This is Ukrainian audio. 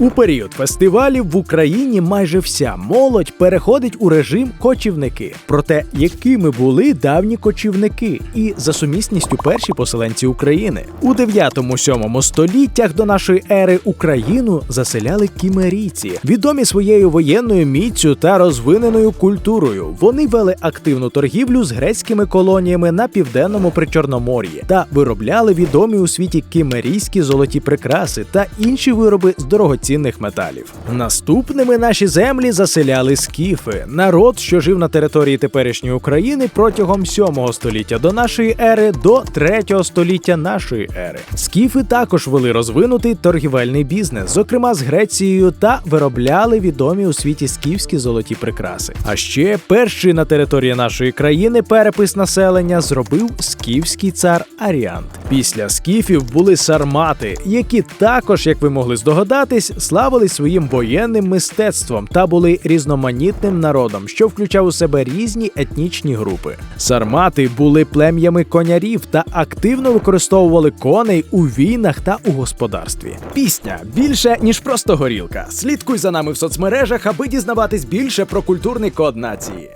У період фестивалів в Україні майже вся молодь переходить у режим кочівники. Проте, якими були давні кочівники і за сумісністю перші поселенці України у 9-7 століттях до нашої ери Україну заселяли кімерійці, відомі своєю воєнною міцю та розвиненою культурою. Вони вели активну торгівлю з грецькими колоніями на південному причорномор'ї та виробляли відомі у світі кімерійські золоті прикраси та інші вироби з дорогоцінних металів. Наступними наші землі заселяли скіфи, народ, що жив на території теперішньої України протягом 7 століття до нашої ери до 3 століття нашої ери. Скіфи також вели розвинутий торгівельний бізнес, зокрема з Грецією, та виробляли відомі у світі скіфські золоті прикраси. А ще перший на території нашої країни перепис населення зробив скіфський цар Аріант. Після скіфів були сармати, які також, як ви могли здогадатись, славились своїм воєнним мистецтвом та були різноманітним народом, що включав у себе різні етнічні групи. Сармати були плем'ями конярів та активно використовували коней у війнах та у господарстві. Пісня більше ніж просто горілка. Слідкуй за нами в соцмережах, аби дізнаватись більше про культурний код нації.